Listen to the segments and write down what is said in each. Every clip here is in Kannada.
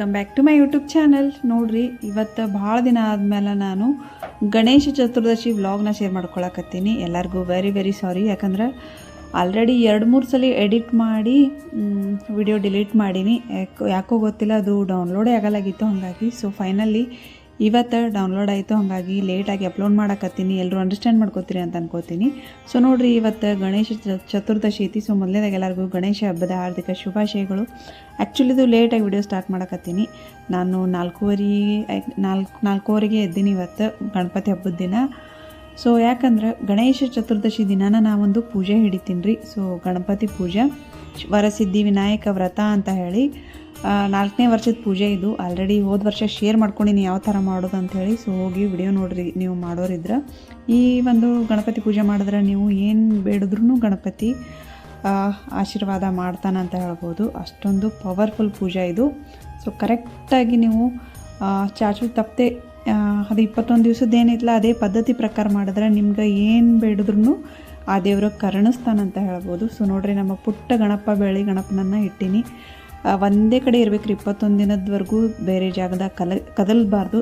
Welcome back to my YouTube channel ನೋಡ್ರಿ, ಇವತ್ತು ಭಾಳ ದಿನ ಆದಮೇಲೆ ನಾನು ಗಣೇಶ ಚತುರ್ದಶಿ ವ್ಲಾಗ್ನ ಶೇರ್ ಮಾಡ್ಕೊಳಕತ್ತೀನಿ. ಎಲ್ಲರಿಗೂ ವೆರಿ ವೆರಿ ಸಾರಿ ಯಾಕಂದ್ರೆ ಆಲ್ರೆಡಿ ಎರಡು, ಮೂರು ಸಲ ಎಡಿಟ್ ಮಾಡಿ ವಿಡಿಯೋ ಡಿಲೀಟ್ ಮಾಡೀನಿ. ಯಾಕೋ ಯಾಕೋ ಗೊತ್ತಿಲ್ಲ, ಅದು ಡೌನ್ಲೋಡೇ ಆಗಲಾಗಿತ್ತು, ಹಾಗಾಗಿ. ಸೊ ಫೈನಲಿ ಇವತ್ತು ಡೌನ್ಲೋಡ್ ಆಯಿತು, ಹಾಗಾಗಿ ಲೇಟಾಗಿ ಅಪ್ಲೋಡ್ ಮಾಡಕತ್ತೀನಿ. ಎಲ್ಲರೂ ಅಂಡರ್ಸ್ಟ್ಯಾಂಡ್ ಮಾಡ್ಕೋತೀರಿ ಅಂತ ಅನ್ಕೋತೀನಿ. ಸೊ ನೋಡಿರಿ, ಇವತ್ತು ಗಣೇಶ ಚತುರ್ದಶಿ ಐತಿ. ಸೊ ಮೊದಲನೇದಾಗ ಎಲ್ಲರಿಗೂ ಗಣೇಶ ಹಬ್ಬದ ಹಾರ್ದಿಕ ಶುಭಾಶಯಗಳು. ಆ್ಯಕ್ಚುಲಿ ಇದು ಲೇಟಾಗಿ ವಿಡಿಯೋ ಸ್ಟಾರ್ಟ್ ಮಾಡಕತ್ತೀನಿ. ನಾನು ನಾಲ್ಕೂವರೆ ನಾಲ್ಕು, ನಾಲ್ಕೂವರೆಗೆ ಎದ್ದೀನಿ ಇವತ್ತು ಗಣಪತಿ ಹಬ್ಬದ ದಿನ. ಸೊ ಯಾಕಂದ್ರೆ ಗಣೇಶ ಚತುರ್ದಶಿ ದಿನಾನ ನಾವೊಂದು ಪೂಜೆ ಹಿಡಿತೀನಿ ರೀ ಸೊ ಗಣಪತಿ ಪೂಜೆ, ವರಸಿದ್ಧಿ ವಿನಾಯಕ ವ್ರತ ಅಂತ ಹೇಳಿ. ನಾಲ್ಕನೇ ವರ್ಷದ ಪೂಜೆ ಇದು. ಆಲ್ರೆಡಿ ಹೋದ ವರ್ಷ ಶೇರ್ ಮಾಡ್ಕೊಂಡಿನಿ ಯಾವ ಥರ ಮಾಡೋದು ಅಂತ ಹೇಳಿ ಸೊ ಹೋಗಿ ವಿಡಿಯೋ ನೋಡ್ರಿ ನೀವು ಮಾಡೋರಿದ್ರೆ. ಈ ಒಂದು ಗಣಪತಿ ಪೂಜೆ ಮಾಡಿದ್ರೆ ನೀವು ಏನು ಬೇಡಿದ್ರೂ ಗಣಪತಿ ಆಶೀರ್ವಾದ ಮಾಡ್ತಾನೆ ಅಂತ ಹೇಳ್ಬೋದು. ಅಷ್ಟೊಂದು ಪವರ್ಫುಲ್ ಪೂಜೆ ಇದು. ಸೊ ಕರೆಕ್ಟಾಗಿ ನೀವು ಚಾಚು ತಪ್ಪದೆ ಅದು ಇಪ್ಪತ್ತೊಂದು ದಿವಸದ ಏನಿಲ್ಲ ಅದೇ ಪದ್ಧತಿ ಪ್ರಕಾರ ಮಾಡಿದ್ರೆ ನಿಮ್ಗೆ ಏನು ಬೇಡಿದ್ರೂ ಆ ದೇವ್ರಿಗೆ ಕರುಣಿಸ್ತಾನಂತ ಹೇಳ್ಬೋದು. ಸೊ ನೋಡ್ರಿ ನಮ್ಮ ಪುಟ್ಟ ಗಣಪ ಬೆಳಿ ಗಣಪನನ್ನು ಇಟ್ಟೀನಿ. ಒಂದೇ ಕಡೆ ಇರ್ಬೇಕ್ರಿ. ಇಪ್ಪತ್ತೊಂದು ದಿನದವರೆಗೂ ಬೇರೆ ಜಾಗದಾಗ ಕಲ, ಕದಲ್ಬಾರ್ದು.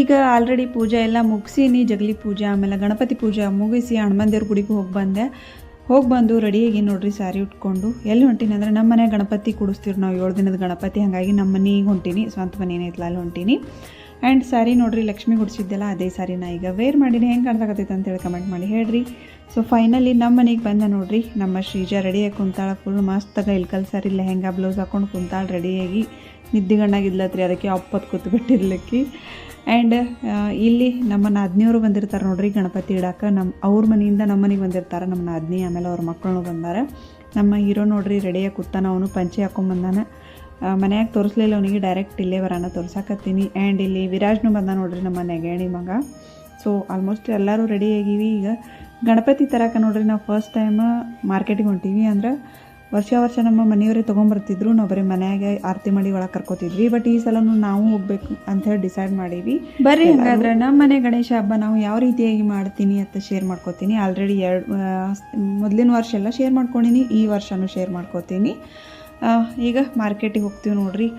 ಈಗ ಆಲ್ರೆಡಿ ಪೂಜೆ ಎಲ್ಲ ಮುಗಿಸೀನಿ, ಜಗಲಿ ಪೂಜೆ, ಆಮೇಲೆ ಗಣಪತಿ ಪೂಜೆ ಮುಗಿಸಿ ಹನುಮಂದೇವ್ರ ಗುಡಿಗೆ ಹೋಗಿ ಬಂದೆ. ಹೋಗಿ ಬಂದು ರೆಡಿಯಾಗಿ ನೋಡ್ರಿ ಸ್ಯಾರಿ ಉಟ್ಕೊಂಡು. ಎಲ್ಲಿ ಹೊಂಟೀನಿ ಅಂದರೆ ನಮ್ಮ ಮನೆ ಗಣಪತಿ ಕುಡಿಸ್ತೀವಿ ನಾವು ಏಳು ದಿನದ ಗಣಪತಿ. ಹಾಗಾಗಿ ನಮ್ಮ ಮನೆಗೆ ಹೊಂಟೀನಿ, ಸ್ವಂತ ಮನೆ ಏನೈತಲ್ಲ ಅಲ್ಲಿ ಹೊಂಟೀನಿ. ಆ್ಯಂಡ್ ಸ್ಯಾರಿ ನೋಡ್ರಿ ಲಕ್ಷ್ಮಿ ಗುಡಿಸಿದ್ದೆಲ್ಲ ಅದೇ ಸ್ಯಾರಿನ ಈಗ ವೇರ್ ಮಾಡೀನಿ, ಹೆಂಗೆ ಕಾಣ್ತಾಗತ್ತೈತೆ ಅಂತೇಳಿ ಕಮೆಂಟ್ ಮಾಡಿ ಹೇಳ್ರಿ. ಸೊ ಫೈನಲಿ ನಮ್ಮ ಮನೆಗೆ ಬಂದ ನೋಡ್ರಿ, ನಮ್ಮ ಶ್ರೀಜಾ ರೆಡಿಯಾಗಿ ಕುಂತಾಳ ಫುಲ್ ಮಸ್ತಾಗ ಇಲ್ಕಲ್ ಇಲ್ಲ ಹೆಂಗೆ ಬ್ಲೌಸ್ ಹಾಕೊಂಡು ಕುಂತಾಳ ರೆಡಿಯಾಗಿ ನಿದ್ದಿಗಣ್ಣಾಗಿದ್ಲತ್ರಿ ಅದಕ್ಕೆ ಅಪ್ಪತ್ತು ಕೂತು ಬಿಟ್ಟಿರ್ಲಿಕ್ಕೆ. ಆ್ಯಂಡ್ ಇಲ್ಲಿ ನಮ್ಮ ನಾದ್ನಿಯವರು ಬಂದಿರ್ತಾರೆ ನೋಡ್ರಿ, ಗಣಪತಿ ಇಡಾಕ ನಮ್ಮ ಅವ್ರ ಮನೆಯಿಂದ ನಮ್ಮ ಮನೆಗೆ ಬಂದಿರ್ತಾರೆ ನಮ್ಮ ನಾದ್ನಿ ಆಮೇಲೆ ಅವ್ರ ಮಕ್ಕಳು ಬಂದಾರ. ನಮ್ಮ ಹೀರೋ ನೋಡ್ರಿ ರೆಡಿಯಾಗಿ ಕೂತಾನ, ಅವನು ಪಂಚೆ ಹಾಕೊಂಬಂದಾನ ಮನ್ಯಾಗ ತೋರಿಸ್ಲಿಲ್ಲ ಅವನಿಗೆ ಡೈರೆಕ್ಟ್ ಇಲ್ಲೇ ಬರೋಣ ತೋರ್ಸಾಕತ್ತೀನಿ. ಆ್ಯಂಡ್ ಇಲ್ಲಿ ವಿರಾಜ್ನು ಬಂದ ನೋಡ್ರಿ, ನಮ್ಮ ನೆಗೇಣಿ ಮಗ. ಸೊ ಆಲ್ಮೋಸ್ಟ್ ಎಲ್ಲರೂ ರೆಡಿ ಆಗೀವಿ ಈಗ. ಗಣಪತಿ ತರಕ ನೋಡ್ರಿ ನಾವು ಫಸ್ಟ್ ಟೈಮ್ ಮಾರ್ಕೆಟಿಗೆ ಹೊಂಟೀವಿ ಅಂದ್ರೆ ವರ್ಷ ವರ್ಷ ನಮ್ಮ ಮನೆಯವರೇ ತೊಗೊಂಬರ್ತಿದ್ರು. ನಾವು ಬರೀ ಮನೆಯಾಗೆ ಆರತಿ ಮಾಡಿ ಒಳಗೆ ಕರ್ಕೋತಿದ್ವಿ. ಬಟ್ ಈ ಸಲನು ನಾವು ಹೋಗ್ಬೇಕು ಅಂತ ಹೇಳಿ ಡಿಸೈಡ್ ಮಾಡೀವಿ. ಬರ್ರಿ ಹಾಗಾದ್ರೆ ನಮ್ಮ ಮನೆ ಗಣೇಶ ಹಬ್ಬ ನಾವು ಯಾವ ರೀತಿಯಾಗಿ ಮಾಡ್ತೀನಿ ಅಂತ ಶೇರ್ ಮಾಡ್ಕೋತೀನಿ. ಆಲ್ರೆಡಿ ಎರಡು ಮೊದಲಿನ ವರ್ಷ ಎಲ್ಲ ಶೇರ್ ಮಾಡ್ಕೊಂಡಿನಿ ಈ ವರ್ಷನೂ ಶೇರ್ ಮಾಡ್ಕೋತೀನಿ. ಈಗ ಮಾರ್ಕೆಟಿಗೆ ಹೋಗ್ತೀವಿ ನೋಡ್ರಿ.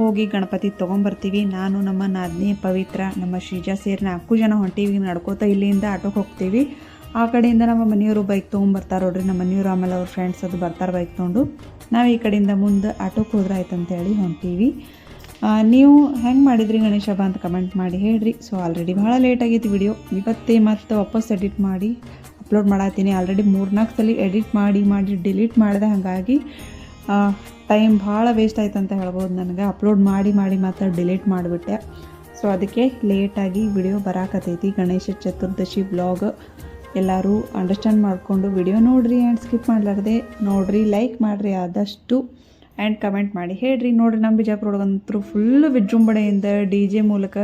ಹೋಗಿ ಗಣಪತಿ ತೊಗೊಂಬರ್ತೀವಿ. ನಾನು ನಮ್ಮ ನಾದಿನಿ ಪವಿತ್ರ ನಮ್ಮ ಶ್ರೀಜಾ ಸೇರಿ ನಾಲ್ಕು ಜನ ಹೊಂಟೀವಿ. ನಡ್ಕೋತಾ ಇಲ್ಲಿಂದ ಆಟೋಗೆ ಹೋಗ್ತೀವಿ. ಆ ಕಡೆಯಿಂದ ನಮ್ಮ ಮನೆಯವರು ಬೈಕ್ ತೊಗೊಂಬರ್ತಾರೆ ನೋಡ್ರಿ. ನಮ್ಮ ಮನೆಯವರು ಆಮೇಲೆ ಅವ್ರ ಫ್ರೆಂಡ್ಸ್ ಅದು ಬರ್ತಾರೆ ಬೈಕ್ ತೊಗೊಂಡು. ನಾವು ಈ ಕಡೆಯಿಂದ ಮುಂದೆ ಆಟೋಕ್ಕೆ ಹೋದ್ರೆ ಆಯ್ತು ಅಂತೇಳಿ ಹೊಂಟೀವಿ. ನೀವು ಹೆಂಗೆ ಮಾಡಿದ್ರಿ ಗಣೇಶ ಹಬ್ಬ ಅಂತ ಕಮೆಂಟ್ ಮಾಡಿ ಹೇಳ್ರಿ. ಸೊ ಆಲ್ರೆಡಿ ಭಾಳ ಲೇಟ್ ಆಗೈತಿ ವಿಡಿಯೋ ಇವತ್ತೇ ಮತ್ತೆ ವಾಪಸ್ ಎಡಿಟ್ ಮಾಡಿ ಅಪ್ಲೋಡ್ ಮಾಡತ್ತೀನಿ ಆಲ್ರೆಡಿ ಮೂರ್ನಾಲ್ಕು ಸಲ ಎಡಿಟ್ ಮಾಡಿ ಮಾಡಿ ಡಿಲೀಟ್ ಮಾಡಿದೆ ಹಾಗಾಗಿ ಟೈಮ್ ಭಾಳ ವೇಸ್ಟ್ ಆಯ್ತು ಅಂತ ಹೇಳ್ಬೋದು ನನಗೆ. ಅಪ್ಲೋಡ್ ಮಾಡಿ ಮಾಡಿ ಮತ್ತೆ ಡಿಲೀಟ್ ಮಾಡಿಬಿಟ್ಟೆ. ಸೊ ಅದಕ್ಕೆ ಲೇಟಾಗಿ ವಿಡಿಯೋ ಬರಾಕತೈತಿ ಗಣೇಶ ಚತುರ್ದಶಿ ವ್ಲಾಗ್ ಎಲ್ಲರೂ ಅಂಡರ್ಸ್ಟ್ಯಾಂಡ್ ಮಾಡಿಕೊಂಡು ವಿಡಿಯೋ ನೋಡಿರಿ ಆ್ಯಂಡ್ ಸ್ಕಿಪ್ ಮಾಡಲಾರ್ದೆ. ನೋಡಿರಿ ಲೈಕ್ ಮಾಡಿರಿ ಆದಷ್ಟು ಆ್ಯಂಡ್ ಕಮೆಂಟ್ ಮಾಡಿ. ಹೇಳ್ರಿ, ನೋಡಿರಿ ನಮ್ಮ ಬಿಜಾಪುರೊಳಗಂತೂ ಫುಲ್ಲು ವಿಜೃಂಭಣೆಯಿಂದ ಡಿ ಜೆ ಮೂಲಕ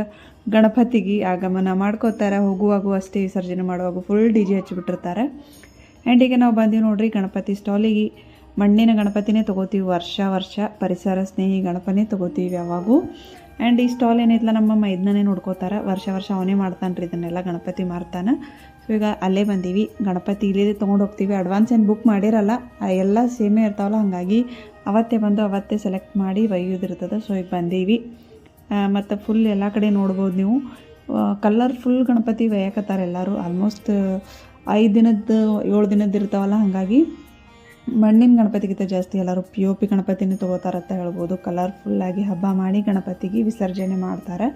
ಗಣಪತಿಗೆ ಆಗಮನ ಮಾಡ್ಕೋತಾರೆ. ಹೋಗುವಾಗೂ ಅಷ್ಟೇ ವಿಸರ್ಜನೆ ಮಾಡುವಾಗ ಫುಲ್ ಡಿ ಜೆ ಹಚ್ಚಿಬಿಟ್ಟಿರ್ತಾರೆ. ಆ್ಯಂಡ್ ಈಗ ನಾವು ಬಂದೀವಿ ನೋಡ್ರಿ ಗಣಪತಿ ಸ್ಟಾಲಿಗೆ ಮಣ್ಣಿನ ಗಣಪತಿನೇ ತೊಗೋತೀವಿ, ವರ್ಷ ವರ್ಷ ಪರಿಸರ ಸ್ನೇಹಿ ಗಣಪನೇ ತೊಗೋತೀವಿ ಯಾವಾಗೂ. ಆ್ಯಂಡ್ ಈ ಸ್ಟಾಲ್ ಏನೈತಲ್ಲ ನಮ್ಮ ಮೈದನೇ ನೋಡ್ಕೋತಾರೆ. ವರ್ಷ ವರ್ಷ ಅವನೇ ಮಾಡ್ತಾನೆ ರೀ ಇದನ್ನೆಲ್ಲ ಗಣಪತಿ ಮಾರ್ತಾನೆ. ಸೊ ಈಗ ಅಲ್ಲೇ ಬಂದೀವಿ. ಗಣಪತಿ ಇಲ್ಲಿದೆ ತೊಗೊಂಡು ಹೋಗ್ತೀವಿ. ಅಡ್ವಾನ್ಸ್ ಏನು ಬುಕ್ ಮಾಡಿರಲ್ಲ ಎಲ್ಲ ಸೇಮೇ ಇರ್ತಾವಲ್ಲ, ಹಾಗಾಗಿ ಅವತ್ತೇ ಬಂದು ಅವತ್ತೇ ಸೆಲೆಕ್ಟ್ ಮಾಡಿ ಒಯ್ಯೋದಿರ್ತದೆ. ಸೊ ಈಗ ಬಂದೀವಿ. ಮತ್ತು ಫುಲ್ ಎಲ್ಲ ಕಡೆ ನೋಡ್ಬೋದು ನೀವು. ಕಲರ್ಫುಲ್ ಗಣಪತಿ ಒಯ್ಯಕತ್ತಾರೆ ಎಲ್ಲರೂ. ಆಲ್ಮೋಸ್ಟ್ ಐದು ದಿನದ್ದು ಏಳು ದಿನದ್ದು ಇರ್ತಾವಲ್ಲ, ಹಾಗಾಗಿ ಮಣ್ಣಿನ ಗಣಪತಿಗಿಂತ ಜಾಸ್ತಿ ಎಲ್ಲರೂ ಪಿ ಒ ಪಿ ಗಣಪತಿನೇ ತೊಗೋತಾರಂತ ಹೇಳ್ಬೋದು. ಕಲರ್ಫುಲ್ಲಾಗಿ ಹಬ್ಬ ಮಾಡಿ ಗಣಪತಿಗೆ ವಿಸರ್ಜನೆ ಮಾಡ್ತಾರೆ.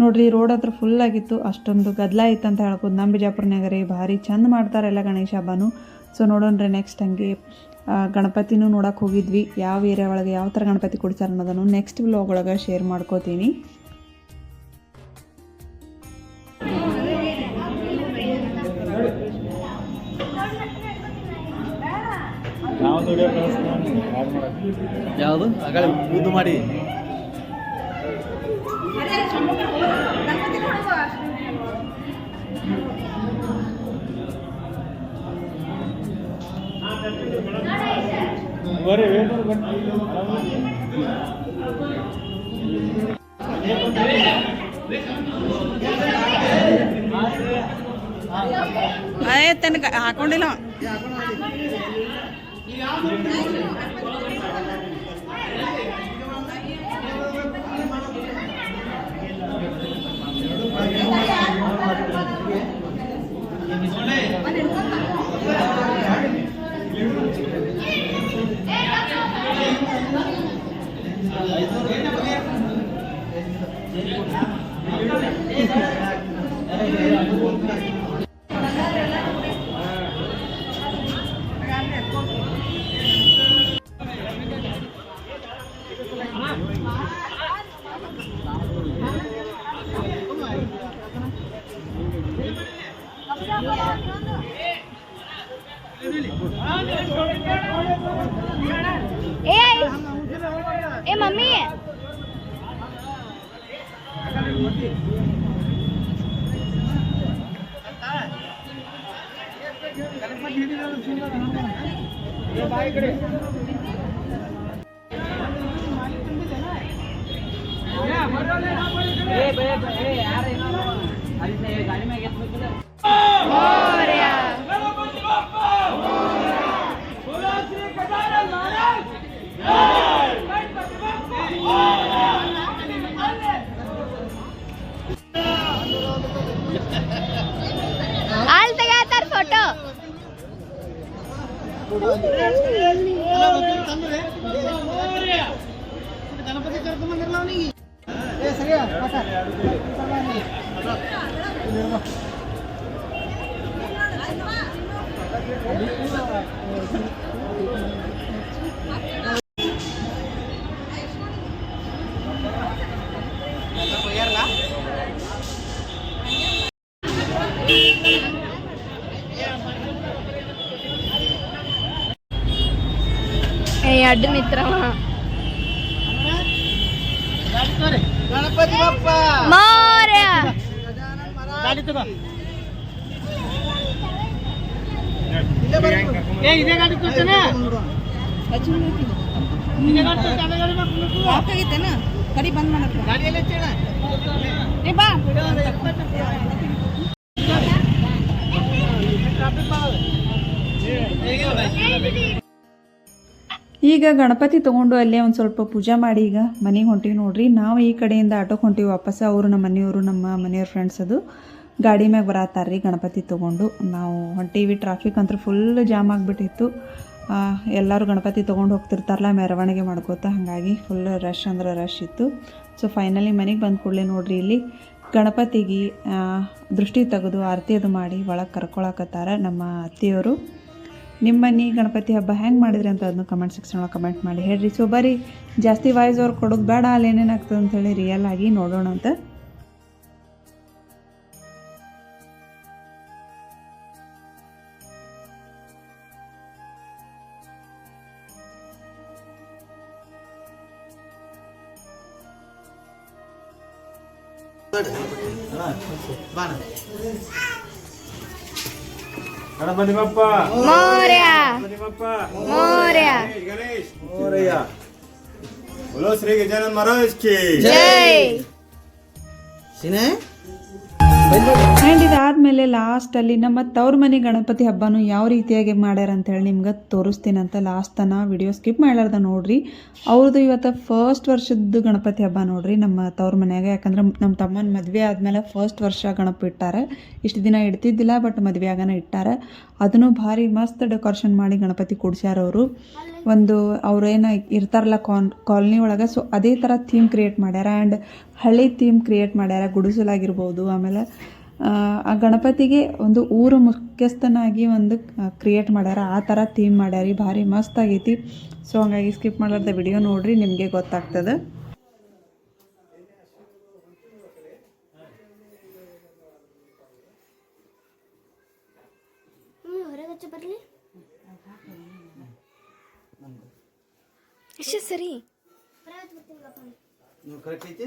ನೋಡ್ರಿ ರೋಡ್ ಹತ್ರ ಫುಲ್ ಆಗಿತ್ತು. ಅಷ್ಟೊಂದು ಗದ್ದಲ ಇತ್ತು ಅಂತ ಹೇಳ್ಬೋದು. ನಮ್ಮ ಬಿಜಾಪುರನಾಗ ರೀ ಭಾರಿ ಚಂದ ಮಾಡ್ತಾರೆ ಎಲ್ಲ ಗಣೇಶ ಹಬ್ಬನು. ಸೊ ನೋಡೋಣ್ರಿ ನೆಕ್ಸ್ಟ್ ಹಂಗೆ ಗಣಪತಿನೂ ನೋಡಕ್ಕೆ ಹೋಗಿದ್ವಿ. ಯಾವ ಏರಿಯಾ ಒಳಗೆ ಯಾವ ಥರ ಗಣಪತಿ ಕೊಡ್ತಾರೆ ಅನ್ನೋದನ್ನು ನೆಕ್ಸ್ಟ್ ವ್ಲಾಗ್ ಒಳಗೆ ಶೇರ್ ಮಾಡ್ಕೋತೀನಿ. ಯಾವುದು? ಆಗಳ ಇದು ಮಾಡಿ ತನಕ ಹಾಕೊಂಡಿಲ್ಲ. Ei! ए मम्मी। ये बे बे यार गाड़ी में ಏ ಅಡ್ಡ ನಿತ್ರವ ಗಣಪತಿ ಬಪ್ಪ ಮೋರ್ಯ ಗಾಡಿ ತಗೋ. ಏ ಇದೇ ಗಾಡಿ ಕೊಡ್ತೇನೆ ಗಾಡಿ ಕೊಡ್ತೇನೆ, ಅದೇ ಗಾಡಿ ಕೊಡ್ತೀನಿ. ಗಾಡಿ ಎಲ್ಲ? ಈಗ ಗಣಪತಿ ತೊಗೊಂಡು ಅಲ್ಲೇ ಒಂದು ಸ್ವಲ್ಪ ಪೂಜೆ ಮಾಡಿ ಈಗ ಮನೆಗೆ ಹೊಂಟಿವಿ ನೋಡ್ರಿ. ನಾವು ಈ ಕಡೆಯಿಂದ ಆಟೋಗೆ ಹೊಂಟಿವಿ ವಾಪಸ್ ಅವರು ನಮ್ಮ ಮನೆಯವರು, ನಮ್ಮ ಮನೆಯವ್ರ ಫ್ರೆಂಡ್ಸ್ ಅದು. ಗಾಡಿ ಮ್ಯಾಗ ಬರತ್ತಾರ್ರಿ ಗಣಪತಿ ತೊಗೊಂಡು. ನಾವು ಹೊಂಟೀವಿ ಟ್ರಾಫಿಕ್ ಅಂತೂ ಫುಲ್ ಜಾಮ್ ಆಗಿಬಿಟ್ಟಿತ್ತು. ಎಲ್ಲರೂ ಗಣಪತಿ ತೊಗೊಂಡು ಹೋಗ್ತಿರ್ತಾರಲ್ಲ, ಮೆರವಣಿಗೆ ಮಾಡ್ಕೋತ, ಹಾಗಾಗಿ ಫುಲ್ ರಶ್ ಅಂದ್ರೆ ರಶ್ ಇತ್ತು. ಸೊ ಫೈನಲಿ ಮನೆಗೆ ಬಂದ ಕೂಡಲೇ ನೋಡ್ರಿ, ಇಲ್ಲಿ ಗಣಪತಿಗೆ ದೃಷ್ಟಿ ತೆಗೆದು ಆರತಿ ಅದು ಮಾಡಿ ಒಳಗೆ ಕರ್ಕೊಳಕತ್ತಾರ ನಮ್ಮ ಅತ್ತೆಯವರು. ನಿಮ್ಮ ಮನೆ ಗಣಪತಿ ಹಬ್ಬ ಹೆಂಗೆ ಮಾಡಿದ್ರಿ ಅಂತ ಅದನ್ನು ಕಮೆಂಟ್ ಸೆಕ್ಷನ್ ಒಳಗೆ ಕಮೆಂಟ್ ಮಾಡಿ ಹೇಳ್ರಿ. ಸೊ ಬರೀ ಜಾಸ್ತಿ ವಾಯ್ಸ್ ಅವ್ರು ಕೊಡೋದು ಬೇಡ ಅಲ್ಲಿ ಏನೇನಾಗ್ತದೆ ಅಂತೇಳಿ ರಿಯಲ್ ಆಗಿ ನೋಡೋಣ ಅಂತ Bani Bapa. Moria. Bani Moria. Ganesh. Moria. Bolo Sri Gajanan Maharaj. Jai. Sine? Bani. ಇದಾದಮೇಲೆ ಲಾಸ್ಟಲ್ಲಿ ನಮ್ಮ ತವ್ರ ಮನೆ ಗಣಪತಿ ಹಬ್ಬನೂ ಯಾವ ರೀತಿಯಾಗಿ ಮಾಡ್ಯಾರ ಅಂತೇಳಿ ನಿಮ್ಗೆ ತೋರಿಸ್ತೀನಿ ಅಂತ ಲಾಸ್ಟ್ ತನ ವಿಡಿಯೋ ಸ್ಕಿಪ್ ಮಾಡ್ಲಾರ್ದ ನೋಡ್ರಿ. ಅವ್ರದ್ದು ಇವತ್ತು ಫಸ್ಟ್ ವರ್ಷದ ಗಣಪತಿ ಹಬ್ಬ ನೋಡ್ರಿ ನಮ್ಮ ತವ್ರ ಮನೆಯಾಗ. ಯಾಕಂದ್ರೆ ನಮ್ಮ ತಮ್ಮನ ಮದುವೆ ಆದಮೇಲೆ ಫಸ್ಟ್ ವರ್ಷ ಗಣಪ ಇಟ್ಟಾರೆ. ಇಷ್ಟು ದಿನ ಇಡ್ತಿದ್ದಿಲ್ಲ ಬಟ್ ಮದುವೆ ಆಗನ ಇಟ್ಟಾರೆ. ಅದನ್ನು ಭಾರಿ ಮಸ್ತ್ ಡೆಕೋರೇಷನ್ ಮಾಡಿ ಗಣಪತಿ ಅವರು. ಒಂದು ಅವ್ರೇನು ಇರ್ತಾರಲ್ಲ ಕಾನ್ ಕಾಲನಿ ಒಳಗೆ ಸೊ ಅದೇ ಥರ ಥೀಮ್ ಕ್ರಿಯೇಟ್ ಮಾಡ್ಯಾರ. ಆ್ಯಂಡ್ ಹಳ್ಳಿ ಥೀಮ್ ಕ್ರಿಯೇಟ್ ಮಾಡ್ಯಾರ. ಗುಡಿಸಲಾಗಿರ್ಬೋದು ಆಮೇಲೆ ಆ, ಗಣಪತಿಗೆ ಒಂದು ಊರು ಮುಖ್ಯಸ್ಥನಾಗಿ ಒಂದು ಕ್ರಿಯೇಟ್ ಮಾಡ್ಯಾರ. ಆ ಥರ ಥೀಮ್ ಮಾಡ್ಯಾರಿ. ಭಾರಿ ಮಸ್ತ್ ಆಗೈತಿ. ಸೊ ಹಂಗಾಗಿ ಸ್ಕಿಪ್ ಮಾಡಲಾರ್ದ ವಿಡಿಯೋ ನೋಡ್ರಿ ನಿಮಗೆ ಗೊತ್ತಾಗ್ತದೆ. ಸರಿ ಕರೆಕ್ಟ್ ಐತಿ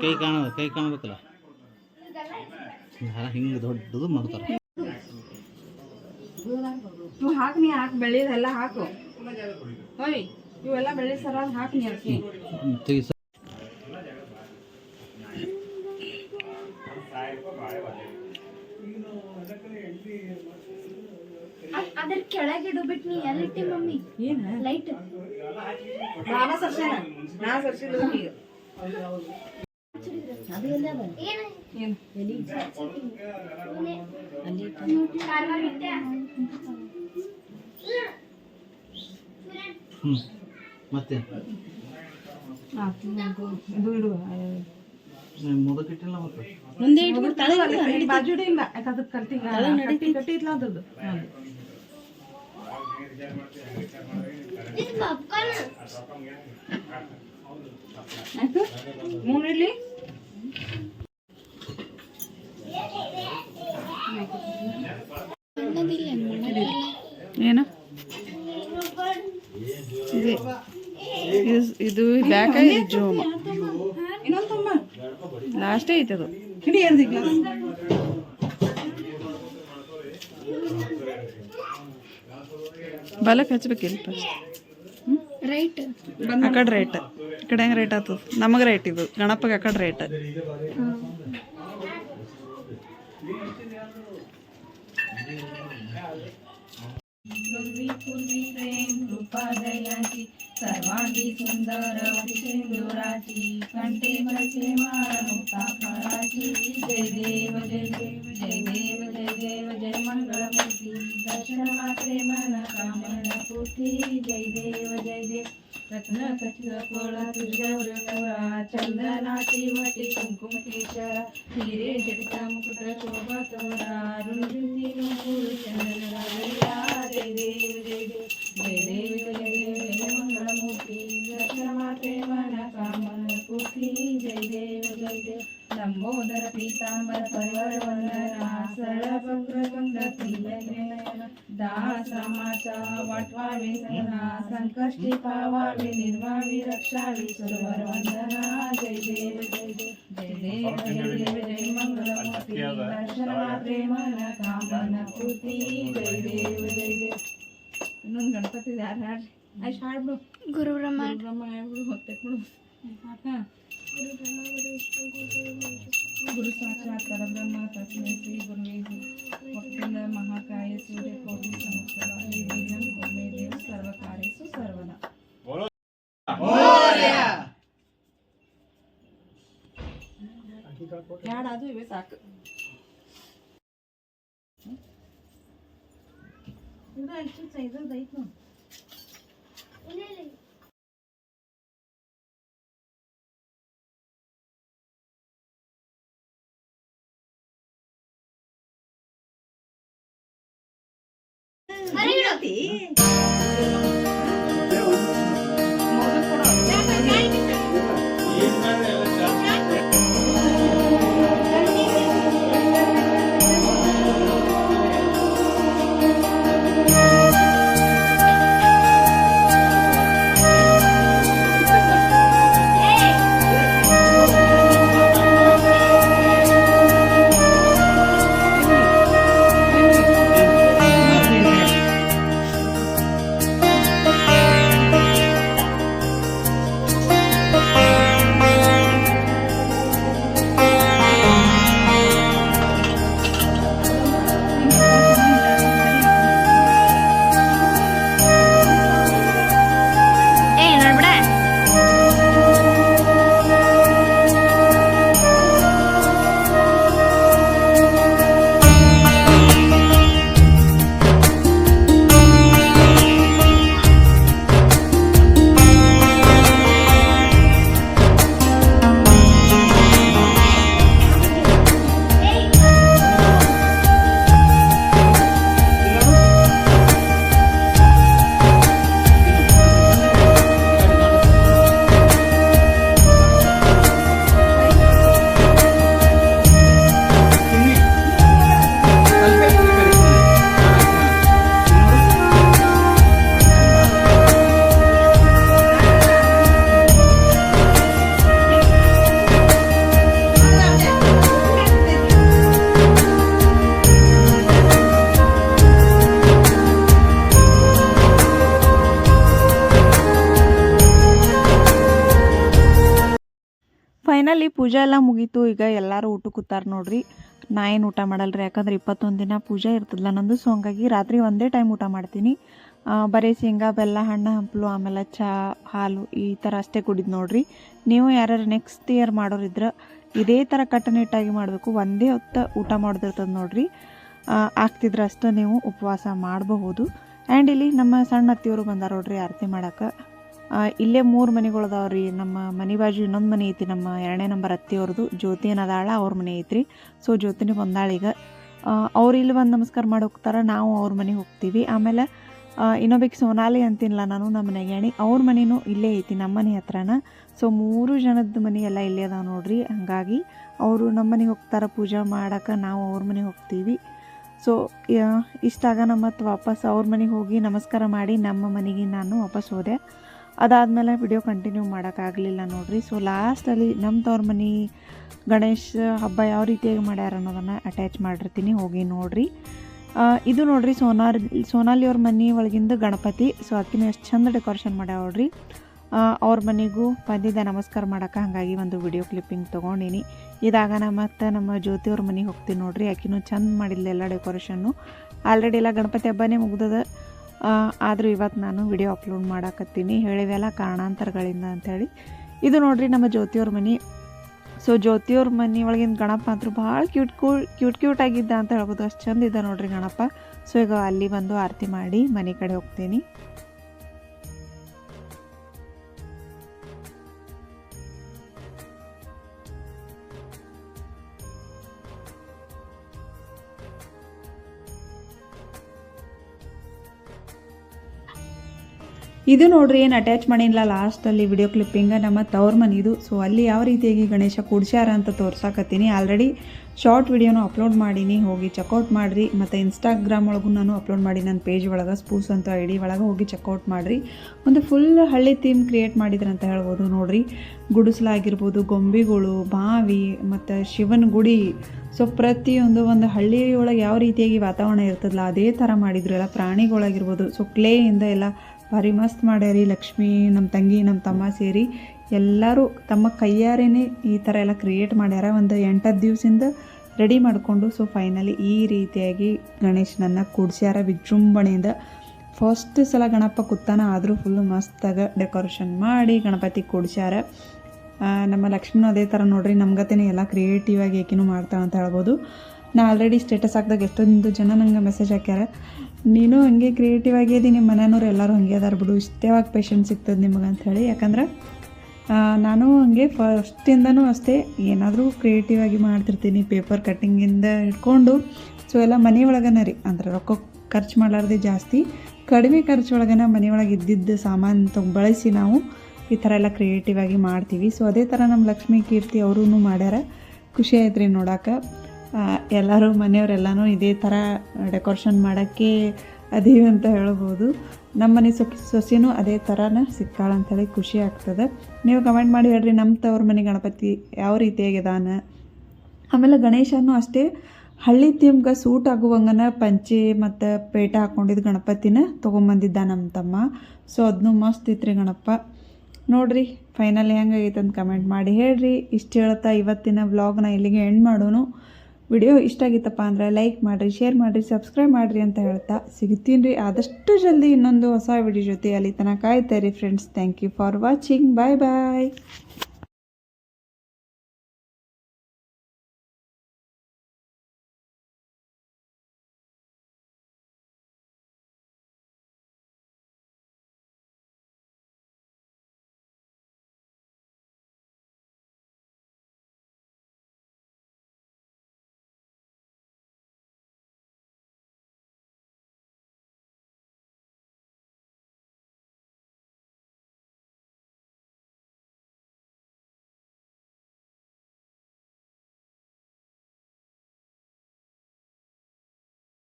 ಕೈ ಕಾಣೋದು ಕೈ ಕಾಣಬೇಕಲ್ಲ. ಹಿಂಗೆ ದೊಡ್ಡದು ಮಾಡ್ತಾರೆ. ಹಾಕ್ ನೀ ಹಾಕ್ ಬೆಳೆಯೋದೆಲ್ಲ ಹಾಕು. ಹೋಯ್ ಇವೆಲ್ಲ ಬೆಳೆ ಸರ ಹಾಕ್ ನೀ ಅದಕ್ಕೆ ತೆಗಿ ಅದ್ರ ಕೆಳಗೆ ಇಡ್ಬಿಟ್ ನೀ ಎಲ್ಲಿಟ್ಟಿ ಮಮ್ಮಿ? ಏನ? ಲೈಟ್ ನಾನ ಸರ್ಸೇನ ನಾ ಸರ್ಸಿಲ್ಲ ಈಗ. ಮತ್ತೆ? ಮುದಕಿಟ್ಟಿಲ್ಲ ಮತ್ತೆ? ಮುಂದೆ ಇಟ್ಬಿಡ್ತಾಳೆ ಬಾಜು ಇಲ್ಲ ಯಾಕಂದ್ರೆ ಕಟ್ಟಿ ಕಟ್ಟಿ ಕಟ್ಟಿ ಹೌದು. ಆಯ್ತು ಮೂರು ಇಡ್ಲಿ? ಏನು? ಇದು ಬ್ಯಾಕ ಇದು ಜೋಮ ಲಾಸ್ಟೇ ಐತೆ ಅದು ಹಿಡಿ ಅಂದಿ ಗ್ಲಾಸ್ ಬಲಕ್ಕೆ ಹಚ್ಬೇಕಿಲ್ಲ ಫಸ್ಟ್ ರೈಟ್ ಆ ಕಡೆ ರೈಟ್ ಈ ಕಡೆ ಹೆಂಗೆ ರೈಟ್ ಆಗ್ತದ ನಮಗೆ ರೈಟ್ ಇದು ಗಣಪಗೆ ಆ ಕಡೆ ರೈಟ್ सर्वांगी सुंदर सिंदुराची कंठे मरचे माळ मुक्ता फळाची जय देव जय देव जय देव जय देव, जय मंगळमूर्ती दर्शन मात्रे मन कामन पूर्ती। जय देव जय देव। रत्न कचित फळ तुझ्यावर गौरा चंदनाची वटी कुंकुम केशरा हिरे जटित मुकुट, शोभा, तोरा रुंदी चंदन जय देव जय देव जय देव जय देव। कालमुखी दशमाते वनकामल पुठी जय देव जय देव. लंबोदर पीतांबर परिवर वंदना. सरळवक्र गंगतीयन दासमाचा वाटवावे सना संकष्टी पावावे निर्वावी रक्षावी. सुरवर वंदना. जय देव जय देव. जय देव जय देव. जय मंगलमूर्ती. दर्शनमात्रे मन कामन कृती जय देव गणपती धाराड ಹಾಡ್ರಿ ಆಯ್ತು ಹಾಡ್ಬಿಡು ಗುರು ಬ್ರಹ್ಮ ಬ್ರಹ್ಮ ಹೇಳ್ಬಿಡು ಹೊತ್ತೆ ಬಿಡು ಹಾಂ ಗುರು ಸಾಕ್ಷಾತ್ ಪರಬ್ರಹ್ಮ ತಸ್ಮೈ ಶ್ರೀ ಗುರುವೇ ವಕ್ರಿಂದ ಮಹಾಕಾಯ ಸೂರ್ಯ ಕೋಟಿ ಸಂವತ್ಸರ ನಿರ್ವಿಘ್ನಂ ಕುರ್ಮೇ ದೇವ ಸರ್ವ ಕಾರ್ಯಸು ಸರ್ವದಾ ಎರಡು ಅದು ಇವೆ ಸಾಕು ಇದು ಅಷ್ಟು ಇದ್ರದ್ದು ಐತೆ ನೋಡಿ ಪೂಜೆ ಎಲ್ಲ ಮುಗೀತು. ಈಗ ಎಲ್ಲರೂ ಊಟ ಕೂತಾರ ನೋಡ್ರಿ. ನಾ ಏನು ಊಟ ಮಾಡಲ್ರಿ? ಯಾಕಂದ್ರೆ ಇಪ್ಪತ್ತೊಂದು ದಿನ ಪೂಜೆ ಇರ್ತದಲ್ಲ ನಂದು ಸೊ ಹಂಗಾಗಿ ರಾತ್ರಿ ಒಂದೇ ಟೈಮ್ ಊಟ ಮಾಡ್ತೀನಿ. ಬರೀ ಶೇಂಗಾ, ಬೆಲ್ಲ, ಹಣ್ಣು, ಹಂಪಲು, ಆಮೇಲೆ ಚಹಾ ಹಾಲು ಈ ಥರ ಅಷ್ಟೇ ಕುಡಿದು ನೋಡ್ರಿ. ನೀವು ಯಾರ್ಯಾರು ನೆಕ್ಸ್ಟ್ ಇಯರ್ ಮಾಡೋರಿದ್ರೆ ಇದೇ ಥರ ಕಟ್ಟುನಿಟ್ಟಾಗಿ ಮಾಡಬೇಕು. ಒಂದೇ ಹೊತ್ತು ಊಟ ಮಾಡೋದಿರ್ತದೆ ನೋಡ್ರಿ. ಆಗ್ತಿದ್ರೆ ಅಷ್ಟು ನೀವು ಉಪವಾಸ ಮಾಡಬಹುದು. ಆ್ಯಂಡ್ ಇಲ್ಲಿ ನಮ್ಮ ಸಣ್ಣ ಅತ್ತಿಯವರು ಬಂದಾರ ನೋಡ್ರಿ, ಆರತಿ ಮಾಡಕ್ಕೆ ಇಲ್ಲೇ ಮೂರು ಮನೆಗಳು ಅದಾವ ರೀ. ನಮ್ಮ ಮನೆ ಬಾಜು ಇನ್ನೊಂದು ಮನೆ ಐತಿ. ನಮ್ಮ ಎರಡನೇ ನಂಬರ್ ಅತ್ತಿಯವ್ರದ್ದು ಜ್ಯೋತಿ ಏನದಾಳ ಅವ್ರ ಮನೆ ಐತ್ರಿ. ಸೊ ಜ್ಯೋತಿನೇ ಬಂದಾಳೀಗ ಅವ್ರು ಇಲ್ಲಿ ಬಂದು ನಮಸ್ಕಾರ ಮಾಡಿ ಹೋಗ್ತಾರೆ. ನಾವು ಅವ್ರ ಮನೆಗೆ ಹೋಗ್ತೀವಿ. ಆಮೇಲೆ ಇನ್ನೊಬ್ಬಕ್ಕೆ ಸೋನಾಲಿ ಅಂತೀನಿಲ್ಲ ನಾನು ನಮ್ಮ ಮನೆಗೆ ಅವ್ರ ಮನೆಯೂ ಇಲ್ಲೇ ಐತಿ, ನಮ್ಮ ಮನೆ ಹತ್ರನ. ಸೊ ಮೂರು ಜನದ ಮನೆ ಎಲ್ಲ ಇಲ್ಲೇ ಅದಾವೆ ನೋಡ್ರಿ. ಹಂಗಾಗಿ ಅವರು ನಮ್ಮ ಮನೆಗೆ ಹೋಗ್ತಾರೆ. ಪೂಜೆ ಮಾಡಕ್ಕೆ ನಾವು ಅವ್ರ ಮನೆಗೆ ಹೋಗ್ತೀವಿ. ಸೊ ನಮ್ಮ ಮತ್ತು ವಾಪಸ್ ಅವ್ರ ಮನೆಗೆ ಹೋಗಿ ನಮಸ್ಕಾರ ಮಾಡಿ ನಮ್ಮ ಮನೆಗೆ ನಾನು ವಾಪಸ್ ಹೋದೆ. ಅದಾದಮೇಲೆ ವಿಡಿಯೋ ಕಂಟಿನ್ಯೂ ಮಾಡೋಕ್ಕಾಗಲಿಲ್ಲ ನೋಡಿರಿ. ಸೊ ಲಾಸ್ಟಲ್ಲಿ ನಮ್ಮ ತವ್ರ ಮನೆ ಗಣೇಶ ಹಬ್ಬ ಯಾವ ರೀತಿಯಾಗಿ ಮಾಡ್ಯಾರ ಅನ್ನೋದನ್ನು ಅಟ್ಯಾಚ್ ಮಾಡಿರ್ತೀನಿ. ಹೋಗಿ ನೋಡಿರಿ. ಇದು ನೋಡ್ರಿ ಸೋನಾರ್ ಸೋನಾಲಿ ಅವ್ರ ಮನೆ ಒಳಗಿಂದ ಗಣಪತಿ. ಸೊ ಅದಕ್ಕಿಂತ ಎಷ್ಟು ಚಂದ ಡೆಕೋರೇಷನ್ ಮಾಡ್ಯಾವ ನೋಡ್ರಿ. ಆ, ಅವ್ರ ಮನೆಗೂ ಬಂದಿದ್ದೆ ನಮಸ್ಕಾರ ಮಾಡೋಕೆ ಹಾಗಾಗಿ ಒಂದು ವಿಡಿಯೋ ಕ್ಲಿಪ್ಪಿಂಗ್ ತೊಗೊಂಡಿನಿ. ನಾ ಮತ್ತು ನಮ್ಮ ಜ್ಯೋತಿ ಅವ್ರ ಮನೆಗೆ ಹೋಗ್ತೀನಿ ನೋಡ್ರಿ. ಆಕಿನೂ ಚಂದ ಮಾಡಿಲ್ಲ ಎಲ್ಲ ಡೆಕೋರೇಷನ್ನು ಆಲ್ರೆಡಿ ಎಲ್ಲ ಗಣಪತಿ ಹಬ್ಬನೇ ಮುಗ್ದದ. ಆದರೂ ಇವತ್ತು ನಾನು ವಿಡಿಯೋ ಅಪ್ಲೋಡ್ ಮಾಡಾಕತ್ತೀನಿ. ಹೇಳಿದೆಲ್ಲ ಕಾರಣಾಂತರಗಳಿಂದ ಅಂಥೇಳಿ ಇದು ನೋಡ್ರಿ ನಮ್ಮ ಜ್ಯೋತಿಯವ್ರ ಮನೆ. ಸೊ ಜ್ಯೋತಿಯವ್ರ ಮನೆ ಒಳಗಿನ ಗಣಪ ಅಂತೂ ಭಾಳ ಕ್ಯೂಟ್ ಕೂಲ್ ಕ್ಯೂಟ್ ಕ್ಯೂಟ್ ಆಗಿದ್ದ ಅಂತ ಹೇಳ್ಬೋದು. ಅಷ್ಟು ಚಂದ ಇದೆ ನೋಡ್ರಿ ಗಣಪ. ಸೊ ಈಗ ಅಲ್ಲಿ ಬಂದು ಆರತಿ ಮಾಡಿ ಮನೆ ಕಡೆ ಹೋಗ್ತೀನಿ. ಇದು ನೋಡ್ರಿ, ಏನು ಅಟ್ಯಾಚ್ ಮಾಡಿಲ್ಲ ಲಾಸ್ಟಲ್ಲಿ ವಿಡಿಯೋ ಕ್ಲಿಪ್ಪಿಂಗ ನಮ್ಮ ತವ್ರ ಮನಿದು. ಸೊ ಅಲ್ಲಿ ಯಾವ ರೀತಿಯಾಗಿ ಗಣೇಶ ಕೂಡ್ಸ್ಯಾರ ಅಂತ ತೋರ್ಸಾಕತ್ತೀನಿ. ಆಲ್ರೆಡಿ ಶಾರ್ಟ್ ವಿಡಿಯೋನು ಅಪ್ಲೋಡ್ ಮಾಡೀನಿ. ಹೋಗಿ ಚೆಕ್ಔಟ್ ಮಾಡಿರಿ. ಮತ್ತು ಇನ್ಸ್ಟಾಗ್ರಾಮ್ ಒಳಗೂ ನಾನು ಅಪ್ಲೋಡ್ ಮಾಡಿ ನನ್ನ ಪೇಜ್ ಒಳಗೆ ಸ್ಪೂಸ್ ಅಂತ ಐ ಡಿ ಒಳಗೆ ಹೋಗಿ ಚೆಕ್ಔಟ್ ಮಾಡಿರಿ. ಒಂದು ಫುಲ್ ಹಳ್ಳಿ ಥೀಮ್ ಕ್ರಿಯೇಟ್ ಮಾಡಿದ್ರು ಅಂತ ಹೇಳ್ಬೋದು ನೋಡ್ರಿ. ಗುಡಿಸಲಾಗಿರ್ಬೋದು, ಗೊಂಬೆಗಳು, ಬಾವಿ, ಮತ್ತು ಶಿವನ ಗುಡಿ. ಸೊ ಪ್ರತಿಯೊಂದು ಒಂದು ಹಳ್ಳಿಯೊಳಗೆ ಯಾವ ರೀತಿಯಾಗಿ ವಾತಾವರಣ ಇರ್ತದಲ್ಲ ಅದೇ ಥರ ಮಾಡಿದ್ರು ಎಲ್ಲ ಪ್ರಾಣಿಗಳಾಗಿರ್ಬೋದು ಸೊ ಕ್ಲೇಯಿಂದ ಎಲ್ಲ ಭಾರಿ ಮಸ್ತ್ ಮಾಡ್ಯಾರಿ ಲಕ್ಷ್ಮಿ ನಮ್ಮ ತಂಗಿ ನಮ್ಮ ತಮ್ಮ ಸೇರಿ ಎಲ್ಲರೂ ತಮ್ಮ ಕೈಯಾರೇನೆ ಈ ಥರ ಎಲ್ಲ ಕ್ರಿಯೇಟ್ ಮಾಡ್ಯಾರ. ಒಂದು ಎಂಟತ್ತು ದಿವಸದಿಂದ ರೆಡಿ ಮಾಡಿಕೊಂಡು ಸೊ ಫೈನಲಿ ಈ ರೀತಿಯಾಗಿ ಗಣೇಶನನ್ನು ಕೂಡಿಸ್ಯಾರ ವಿಜೃಂಭಣೆಯಿಂದ. ಫಸ್ಟ್ ಸಲ ಗಣಪ ಕುತ್ತಾನ ಆದರೂ ಫುಲ್ಲು ಮಸ್ತಾಗ ಡೆಕೋರೇಷನ್ ಮಾಡಿ ಗಣಪತಿ ಕೂಡಿಸ್ಯಾರ. ನಮ್ಮ ಲಕ್ಷ್ಮಿನೂ ಅದೇ ಥರ ನೋಡ್ರಿ ನಮ್ಗತೇನೆ ಎಲ್ಲ ಕ್ರಿಯೇಟಿವ್ ಆಗಿ ಏಕಿನೂ ಮಾಡ್ತಾಳೆ ಅಂತ ಹೇಳ್ಬೋದು. ನಾ ಆಲ್ರೆಡಿ ಸ್ಟೇಟಸ್ ಹಾಕಿದಾಗ ಎಷ್ಟೊಂದು ಜನ ನಂಗೆ ಮೆಸೇಜ್ ಹಾಕ್ಯಾರ. ನೀನು ಹಂಗೆ ಕ್ರಿಯೇಟಿವ್ ಆಗಿದಿ ನಿಮ್ಮ ಮನೆಯವ್ರು ಎಲ್ಲರೂ ಹಂಗೆ ಅದಾರ ಬಿಡು, ಇಷ್ಟೇವಾಗ ಪೇಷನ್ಸ್ ಸಿಗ್ತದೆ ನಿಮಗೆ ಅಂತ ಹೇಳಿ. ಯಾಕಂದ್ರೆ ನಾನು ಹಂಗೆ ಫಸ್ಟಿಂದನೂ ಅಷ್ಟೇ ಏನಾದರೂ ಕ್ರಿಯೇಟಿವ್ ಆಗಿ ಮಾಡ್ತಿರ್ತೀನಿ ಪೇಪರ್ ಕಟ್ಟಿಂಗಿಂದ ಹಿಡ್ಕೊಂಡು. ಸೊ ಎಲ್ಲ ಮನೆ ಒಳಗನ ರೀ, ಅಂದ್ರೆ ರೊಕ್ಕ ಖರ್ಚು ಮಾಡಲಾರ್ದೆ ಜಾಸ್ತಿ. ಕಡಿಮೆ ಖರ್ಚೊಳಗನ ಮನೆಯೊಳಗೆ ಇದ್ದಿದ್ದ ಸಾಮಾನು ತಗೊ ಬಳಸಿ ನಾವು ಈ ಥರ ಎಲ್ಲ ಕ್ರಿಯೇಟಿವ್ ಆಗಿ ಮಾಡ್ತೀವಿ. ಸೊ ಅದೇ ಥರ ನಮ್ಮ ಲಕ್ಷ್ಮೀ ಕೀರ್ತಿ ಅವರೂ ಮಾಡ್ಯಾರ. ಖುಷಿ ಆಯ್ತು ರೀ ನೋಡೋಕೆ. ಎಲ್ಲರೂ ಮನೆಯವರೆಲ್ಲನೂ ಇದೇ ಥರ ಡೆಕೋರೇಷನ್ ಮಾಡೋಕ್ಕೆ ಅದೀವಿ ಅಂತ ಹೇಳ್ಬೋದು. ನಮ್ಮ ಮನೆ ಸೊಕ್, ಸೊಸೆನೂ ಅದೇ ಥರನ ಸಿಕ್ಕಾಳ ಹೇಳಿ ಖುಷಿ ಆಗ್ತದೆ. ನೀವು ಕಮೆಂಟ್ ಮಾಡಿ ಹೇಳ್ರಿ, ನಮ್ಮ ತವ್ರ ಮನೆ ಗಣಪತಿ ಯಾವ ರೀತಿಯಾಗಿದಾನ ಆಮೇಲೆ ಗಣೇಶನೂ ಅಷ್ಟೇ, ಹಳ್ಳಿ ತಿಮ್ಗೆ ಸೂಟ್ ಆಗುವಂಗನ ಪಂಚೆ ಮತ್ತು ಪೇಟ ಹಾಕ್ಕೊಂಡಿದ್ದ ಗಣಪತಿನ ತೊಗೊಂಬಂದಿದ್ದ ನಮ್ಮ ತಮ್ಮ. ಸೊ ಅದನ್ನು ಮಸ್ತ್ ಇತ್ತು ರೀ ಗಣಪ. ನೋಡಿರಿ ಫೈನಲ್ ಹೆಂಗಾಗೈತೆ ಅಂತ ಕಮೆಂಟ್ ಮಾಡಿ ಹೇಳ್ರಿ. ಇಷ್ಟು ಹೇಳ್ತಾ ಇವತ್ತಿನ ವ್ಲಾಗ್ನ ಇಲ್ಲಿಗೆ ಎಂಡ್ ಮಾಡೋನು. ವಿಡಿಯೋ ಇಷ್ಟ ಆಗಿತ್ತಪ್ಪ ಅಂದರೆ ಲೈಕ್ ಮಾಡಿರಿ, ಶೇರ್ ಮಾಡಿರಿ, ಸಬ್ಸ್ಕ್ರೈಬ್ ಮಾಡಿರಿ ಅಂತ ಹೇಳ್ತಾ ಸಿಗ್ತೀನಿ ರೀ ಆದಷ್ಟು ಜಲ್ದಿ ಇನ್ನೊಂದು ಹೊಸ ವಿಡಿಯೋ ಜೊತೆ ಅಲ್ಲಿ ತನಕ ಕಾಯ್ತಾರೆ friends thank you for watching bye bye